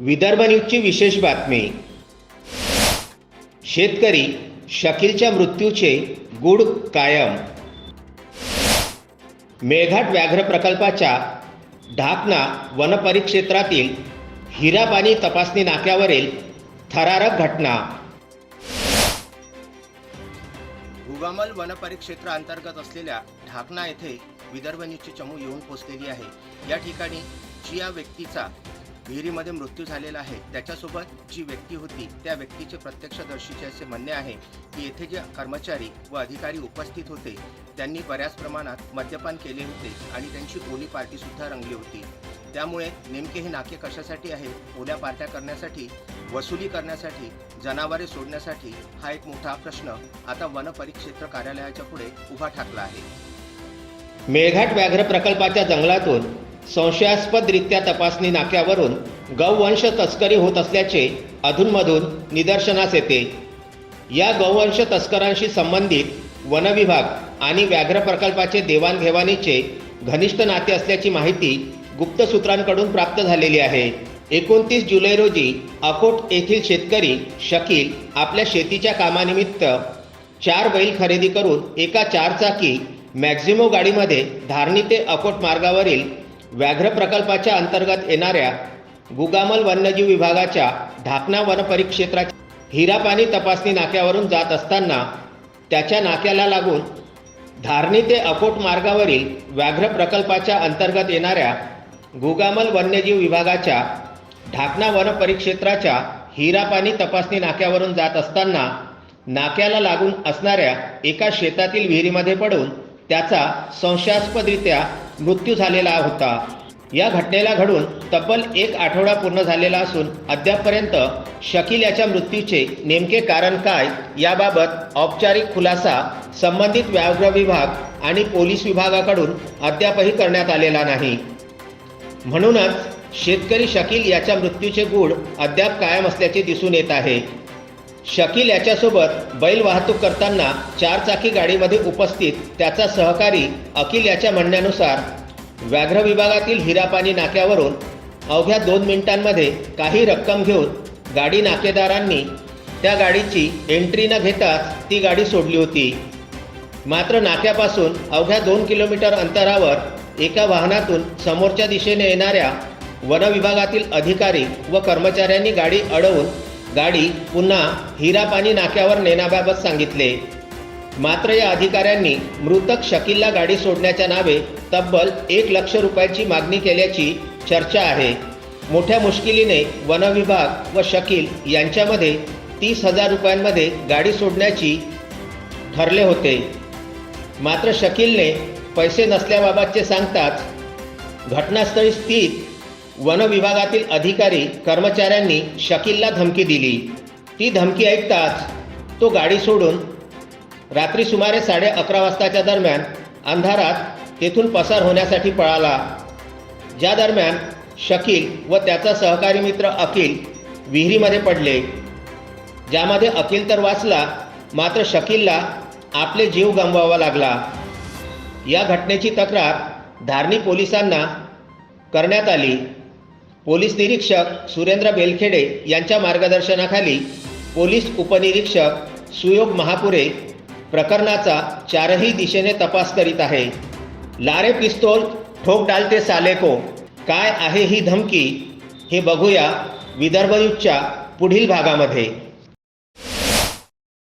विदर्भ न्यूजची विशेष बातमी. शेतकरी शकीलच्या मृत्यूचे गुड कायम. मेळघाट व्याघ्र प्रकल्पाच्या ढाकणा वनपरिक्षेत्रातील हिराबानी तपासणी नाक्यावरील थरारक घटना. भुगामल वनपरिक्षेत्र अंतर्गत असलेल्या ढाकणा येथे विदर्भ न्यूजची चमू येऊन पोचलेली आहे. या ठिकाणी जी या व्यक्तीचा विहिरीमध्ये मृत्यू झालेला आहे. त्याच्यासोबत जी व्यक्ती होती त्या व्यक्तीचे प्रत्यक्षदर्शीचे असे म्हणणे आहे की येथे जे कर्मचारी व अधिकारी उपस्थित होते त्यांनी बऱ्याच प्रमाणात मद्यपान केले होते आणि त्यांची ओली पार्टीसुद्धा रंगली होती. त्यामुळे नेमके हे नाके कशासाठी आहे ओल्या पार्ट्या करण्यासाठी वसुली करण्यासाठी जनावरे सोडण्यासाठी हा एक मोठा प्रश्न आता वनपरिक्षेत्र कार्यालयाच्या पुढे उभा ठाकला आहे. मेळघाट व्याघ्र प्रकल्पाच्या जंगलातून संशयास्पदरित्या तपासणी नाक्यावरून गौवंश तस्करी होत असल्याचे अधूनमधून निदर्शनास येते. या गौवंश तस्करांशी संबंधित वनविभाग आणि व्याघ्र प्रकल्पाचे देवाणघेवाणीचे घनिष्ठ नाते असल्याची माहिती गुप्त सूत्रांकडून प्राप्त झालेली आहे. एकोणतीस जुलै रोजी अकोट येथील शेतकरी शकील आपल्या शेतीच्या कामानिमित्त चार बैल खरेदी करून एका चारचाकी मॅक्झिमो गाडीमध्ये धारणी ते अकोट मार्गावरील व्याघ्र प्रकल्पाच्या अंतर्गत येणाऱ्या गुगामल वन्यजीव विभागाच्या ढाकणा वनपरिक्षेत्राच्या हिरापाणी तपासणी नाक्यावरून जात असताना त्याच्या नाक्याला लागून धारणी ते अकोट मार्गावरील व्याघ्र प्रकल्पाच्या अंतर्गत येणाऱ्या गुगामल वन्यजीव विभागाच्या ढाकणा वनपरिक्षेत्राच्या हिरापाणी तपासणी नाक्यावरून जात असताना नाक्याला लागून असणाऱ्या एका शेतातील विहिरीमध्ये पडून त्याचा संशयास्पदरित्या मृत्यू झालेला होता. या घटनेला घडून तब्बल एक आठवडा पूर्ण झालेला असून अद्यापपर्यंत शकील याच्या मृत्यूचे नेमके कारण काय याबाबत औपचारिक खुलासा संबंधित व्याघ्र विभाग आणि पोलीस विभागाकडून अद्यापही करण्यात आलेला नाही. म्हणूनच शेतकरी शकील याच्या मृत्यूचे गूढ अद्याप कायम असल्याचे दिसून येत आहे. शकील याच्यासोबत बैल वाहतूक करताना चारचाकी गाडीमध्ये उपस्थित त्याचा सहकारी अकिल याच्या म्हणण्यानुसार व्याघ्र विभागातील हिरापाणी नाक्यावरून अवघ्या दोन मिनिटांमध्ये काही रक्कम घेऊन गाडी नाकेदारांनी त्या गाडीची एंट्री न घेताच ती गाडी सोडली होती. मात्र नाक्यापासून अवघ्या दोन किलोमीटर अंतरावर एका वाहनातून समोरच्या दिशेने येणाऱ्या वनविभागातील अधिकारी व कर्मचाऱ्यांनी गाडी अडवून गाडी पुन्हा हिरापाणी नाक्यावर नेण्याबाबत सांगितले. मात्र या अधिकाऱ्यांनी मृतक शकीलला गाडी सोडण्याच्या नावे तब्बल एक लक्ष रुपयाची मागणी केल्याची चर्चा आहे. मोठ्या मुश्किलीने वनविभाग व शकील यांच्यामध्ये तीस हजार रुपयांमध्ये गाडी सोडण्याची ठरले होते. मात्र शकीलने पैसे नसल्याबाबतचे सांगताच घटनास्थळी स्थित वन विभागातील अधिकारी कर्मचाऱ्यांनी शकीलला धमकी दिली. ती धमकी ऐकताच तो गाडी सोडून रात्री सुमारे साडे अकरा वाजताच्या दरम्यान अंधारात तेथून पसार होण्यासाठी पळाला. ज्या दरम्यान शकील व त्याचा सहकारी मित्र अकिल विहिरीमध्ये पडले. ज्यामध्ये अकिल तर वाचला मात्र शकीलला आपले जीव गमवावा लागला. या घटनेची तक्रार धारणी पोलिसांना करण्यात आली. पोलीस निरीक्षक सुरेंद्र बेलखेडे यांच्या मार्गदर्शनाखाली पोलीस उपनिरीक्षक सुयोग महापुरे प्रकरणाचा चारही दिशेने तपास करीत आहे. लारे पिस्तोल ठोक डालते सालेको काय आहे ही धमकी हे बघूया विदर्भ पुढील भागामध्ये.